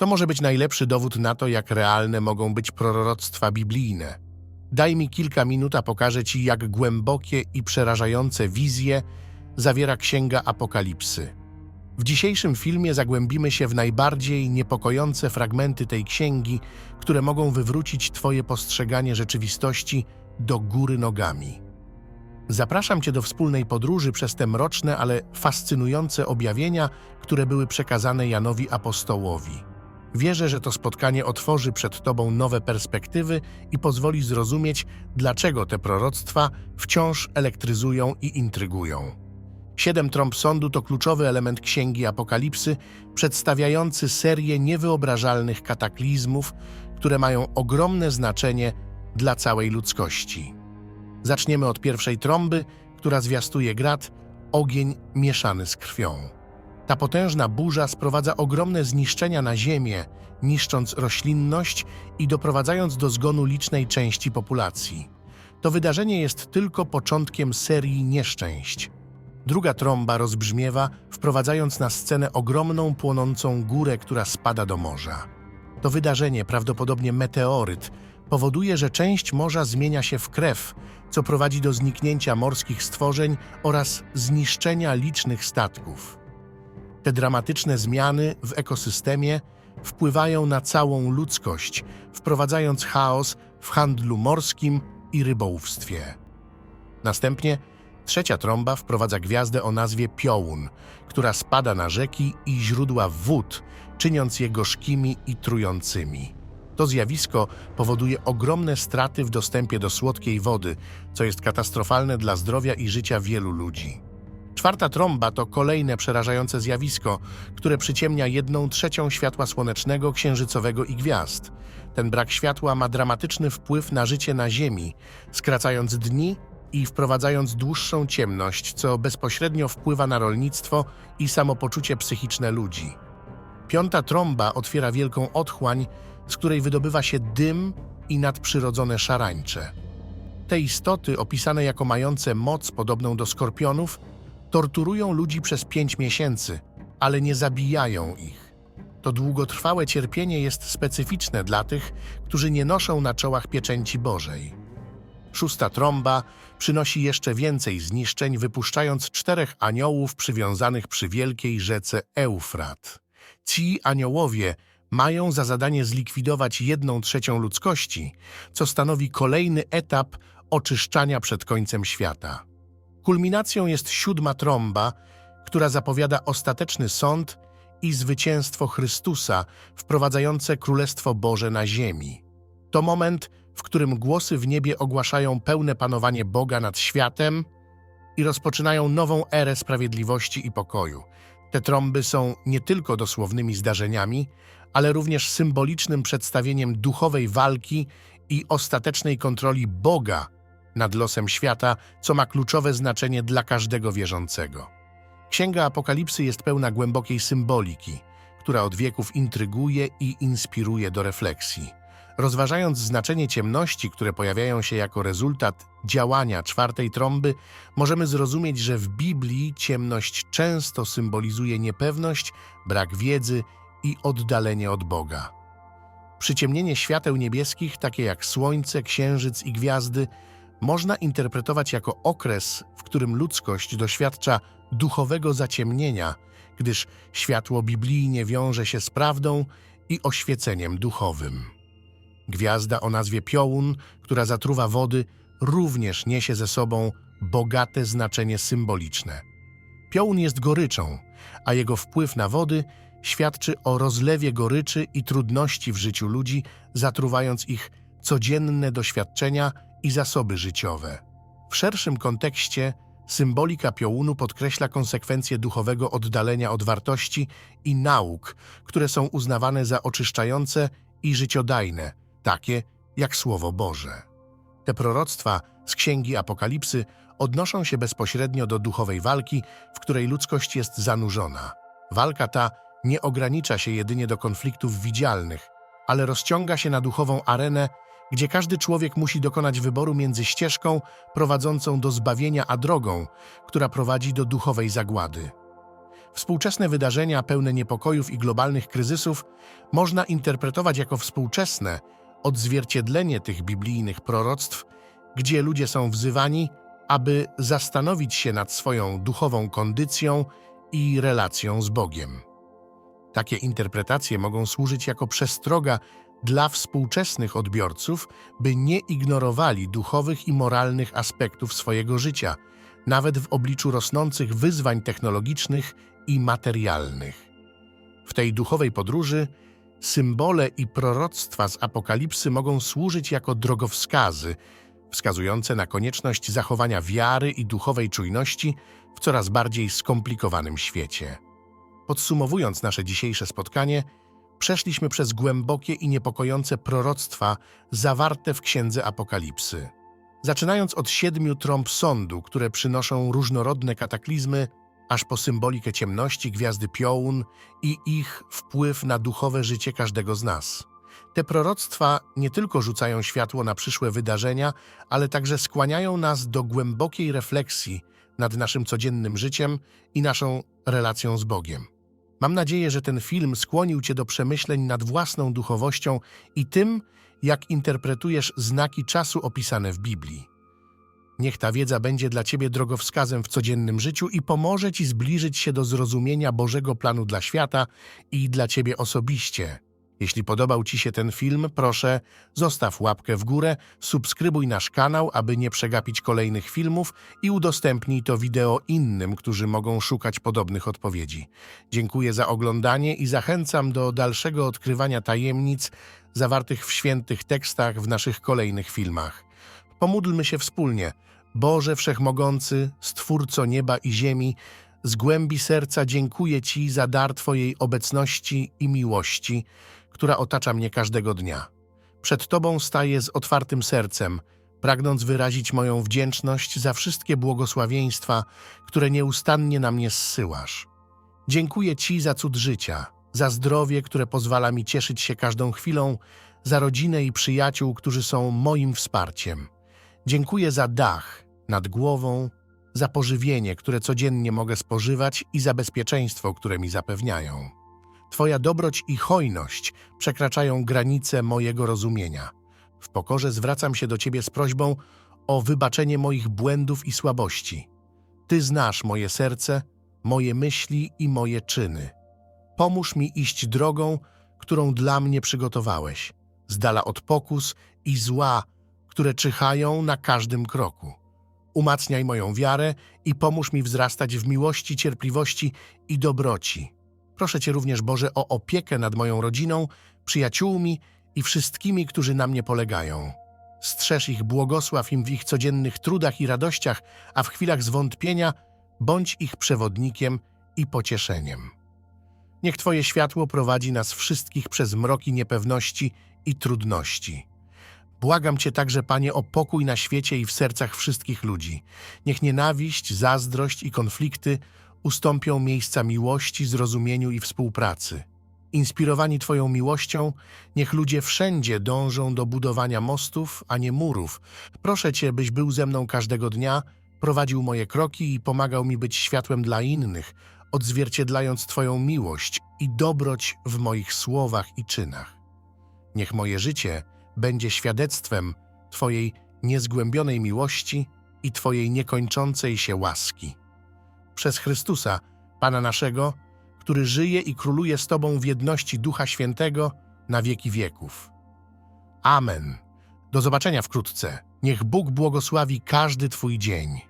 To może być najlepszy dowód na to, jak realne mogą być proroctwa biblijne. Daj mi kilka minut, a pokażę Ci, jak głębokie i przerażające wizje zawiera Księga Apokalipsy. W dzisiejszym filmie zagłębimy się w najbardziej niepokojące fragmenty tej księgi, które mogą wywrócić Twoje postrzeganie rzeczywistości do góry nogami. Zapraszam Cię do wspólnej podróży przez te mroczne, ale fascynujące objawienia, które były przekazane Janowi Apostołowi. Wierzę, że to spotkanie otworzy przed Tobą nowe perspektywy i pozwoli zrozumieć, dlaczego te proroctwa wciąż elektryzują i intrygują. Siedem trąb sądu to kluczowy element Księgi Apokalipsy, przedstawiający serię niewyobrażalnych kataklizmów, które mają ogromne znaczenie dla całej ludzkości. Zaczniemy od pierwszej trąby, która zwiastuje grad, ogień mieszany z krwią. Ta potężna burza sprowadza ogromne zniszczenia na ziemię, niszcząc roślinność i doprowadzając do zgonu licznej części populacji. To wydarzenie jest tylko początkiem serii nieszczęść. Druga trąba rozbrzmiewa, wprowadzając na scenę ogromną płonącą górę, która spada do morza. To wydarzenie, prawdopodobnie meteoryt, powoduje, że część morza zmienia się w krew, co prowadzi do zniknięcia morskich stworzeń oraz zniszczenia licznych statków. Te dramatyczne zmiany w ekosystemie wpływają na całą ludzkość, wprowadzając chaos w handlu morskim i rybołówstwie. Następnie trzecia trąba wprowadza gwiazdę o nazwie Piołun, która spada na rzeki i źródła wód, czyniąc je gorzkimi i trującymi. To zjawisko powoduje ogromne straty w dostępie do słodkiej wody, co jest katastrofalne dla zdrowia i życia wielu ludzi. Czwarta trąba to kolejne przerażające zjawisko, które przyciemnia jedną trzecią światła słonecznego, księżycowego i gwiazd. Ten brak światła ma dramatyczny wpływ na życie na Ziemi, skracając dni i wprowadzając dłuższą ciemność, co bezpośrednio wpływa na rolnictwo i samopoczucie psychiczne ludzi. Piąta trąba otwiera wielką otchłań, z której wydobywa się dym i nadprzyrodzone szarańcze. Te istoty, opisane jako mające moc podobną do skorpionów, torturują ludzi przez pięć miesięcy, ale nie zabijają ich. To długotrwałe cierpienie jest specyficzne dla tych, którzy nie noszą na czołach pieczęci Bożej. Szósta trąba przynosi jeszcze więcej zniszczeń, wypuszczając czterech aniołów przywiązanych przy wielkiej rzece Eufrat. Ci aniołowie mają za zadanie zlikwidować jedną trzecią ludzkości, co stanowi kolejny etap oczyszczania przed końcem świata. Kulminacją jest siódma trąba, która zapowiada ostateczny sąd i zwycięstwo Chrystusa, wprowadzające Królestwo Boże na ziemi. To moment, w którym głosy w niebie ogłaszają pełne panowanie Boga nad światem i rozpoczynają nową erę sprawiedliwości i pokoju. Te trąby są nie tylko dosłownymi zdarzeniami, ale również symbolicznym przedstawieniem duchowej walki i ostatecznej kontroli Boga nad losem świata, co ma kluczowe znaczenie dla każdego wierzącego. Księga Apokalipsy jest pełna głębokiej symboliki, która od wieków intryguje i inspiruje do refleksji. Rozważając znaczenie ciemności, które pojawiają się jako rezultat działania czwartej trąby, możemy zrozumieć, że w Biblii ciemność często symbolizuje niepewność, brak wiedzy i oddalenie od Boga. Przyciemnienie świateł niebieskich, takie jak słońce, księżyc i gwiazdy, można interpretować jako okres, w którym ludzkość doświadcza duchowego zaciemnienia, gdyż światło biblijnie wiąże się z prawdą i oświeceniem duchowym. Gwiazda o nazwie Piołun, która zatruwa wody, również niesie ze sobą bogate znaczenie symboliczne. Piołun jest goryczą, a jego wpływ na wody świadczy o rozlewie goryczy i trudności w życiu ludzi, zatruwając ich codzienne doświadczenia i zasoby życiowe. W szerszym kontekście symbolika piołunu podkreśla konsekwencje duchowego oddalenia od wartości i nauk, które są uznawane za oczyszczające i życiodajne, takie jak Słowo Boże. Te proroctwa z Księgi Apokalipsy odnoszą się bezpośrednio do duchowej walki, w której ludzkość jest zanurzona. Walka ta nie ogranicza się jedynie do konfliktów widzialnych, ale rozciąga się na duchową arenę, gdzie każdy człowiek musi dokonać wyboru między ścieżką prowadzącą do zbawienia, a drogą, która prowadzi do duchowej zagłady. Współczesne wydarzenia pełne niepokojów i globalnych kryzysów można interpretować jako współczesne odzwierciedlenie tych biblijnych proroctw, gdzie ludzie są wzywani, aby zastanowić się nad swoją duchową kondycją i relacją z Bogiem. Takie interpretacje mogą służyć jako przestroga dla współczesnych odbiorców, by nie ignorowali duchowych i moralnych aspektów swojego życia, nawet w obliczu rosnących wyzwań technologicznych i materialnych. W tej duchowej podróży symbole i proroctwa z Apokalipsy mogą służyć jako drogowskazy, wskazujące na konieczność zachowania wiary i duchowej czujności w coraz bardziej skomplikowanym świecie. Podsumowując nasze dzisiejsze spotkanie, przeszliśmy przez głębokie i niepokojące proroctwa zawarte w Księdze Apokalipsy. Zaczynając od siedmiu trąb sądu, które przynoszą różnorodne kataklizmy, aż po symbolikę ciemności, gwiazdy piołun i ich wpływ na duchowe życie każdego z nas. Te proroctwa nie tylko rzucają światło na przyszłe wydarzenia, ale także skłaniają nas do głębokiej refleksji nad naszym codziennym życiem i naszą relacją z Bogiem. Mam nadzieję, że ten film skłonił Cię do przemyśleń nad własną duchowością i tym, jak interpretujesz znaki czasu opisane w Biblii. Niech ta wiedza będzie dla Ciebie drogowskazem w codziennym życiu i pomoże Ci zbliżyć się do zrozumienia Bożego planu dla świata i dla Ciebie osobiście. Jeśli podobał Ci się ten film, proszę zostaw łapkę w górę, subskrybuj nasz kanał, aby nie przegapić kolejnych filmów i udostępnij to wideo innym, którzy mogą szukać podobnych odpowiedzi. Dziękuję za oglądanie i zachęcam do dalszego odkrywania tajemnic zawartych w świętych tekstach w naszych kolejnych filmach. Pomódlmy się wspólnie. Boże Wszechmogący, Stwórco nieba i ziemi, z głębi serca dziękuję Ci za dar Twojej obecności i miłości, która otacza mnie każdego dnia. Przed Tobą staję z otwartym sercem, pragnąc wyrazić moją wdzięczność za wszystkie błogosławieństwa, które nieustannie na mnie zsyłasz. Dziękuję Ci za cud życia, za zdrowie, które pozwala mi cieszyć się każdą chwilą, za rodzinę i przyjaciół, którzy są moim wsparciem. Dziękuję za dach nad głową, za pożywienie, które codziennie mogę spożywać i za bezpieczeństwo, które mi zapewniają. Twoja dobroć i hojność przekraczają granice mojego rozumienia. W pokorze zwracam się do Ciebie z prośbą o wybaczenie moich błędów i słabości. Ty znasz moje serce, moje myśli i moje czyny. Pomóż mi iść drogą, którą dla mnie przygotowałeś, z dala od pokus i zła, które czyhają na każdym kroku. Umacniaj moją wiarę i pomóż mi wzrastać w miłości, cierpliwości i dobroci. Proszę Cię również, Boże, o opiekę nad moją rodziną, przyjaciółmi i wszystkimi, którzy na mnie polegają. Strzeż ich, błogosław im w ich codziennych trudach i radościach, a w chwilach zwątpienia bądź ich przewodnikiem i pocieszeniem. Niech Twoje światło prowadzi nas wszystkich przez mroki niepewności i trudności. Błagam Cię także, Panie, o pokój na świecie i w sercach wszystkich ludzi. Niech nienawiść, zazdrość i konflikty ustąpią miejsca miłości, zrozumieniu i współpracy. Inspirowani Twoją miłością, niech ludzie wszędzie dążą do budowania mostów, a nie murów. Proszę Cię, byś był ze mną każdego dnia, prowadził moje kroki i pomagał mi być światłem dla innych, odzwierciedlając Twoją miłość i dobroć w moich słowach i czynach. Niech moje życie będzie świadectwem Twojej niezgłębionej miłości i Twojej niekończącej się łaski. Przez Chrystusa, Pana naszego, który żyje i króluje z Tobą w jedności Ducha Świętego na wieki wieków. Amen. Do zobaczenia wkrótce. Niech Bóg błogosławi każdy Twój dzień.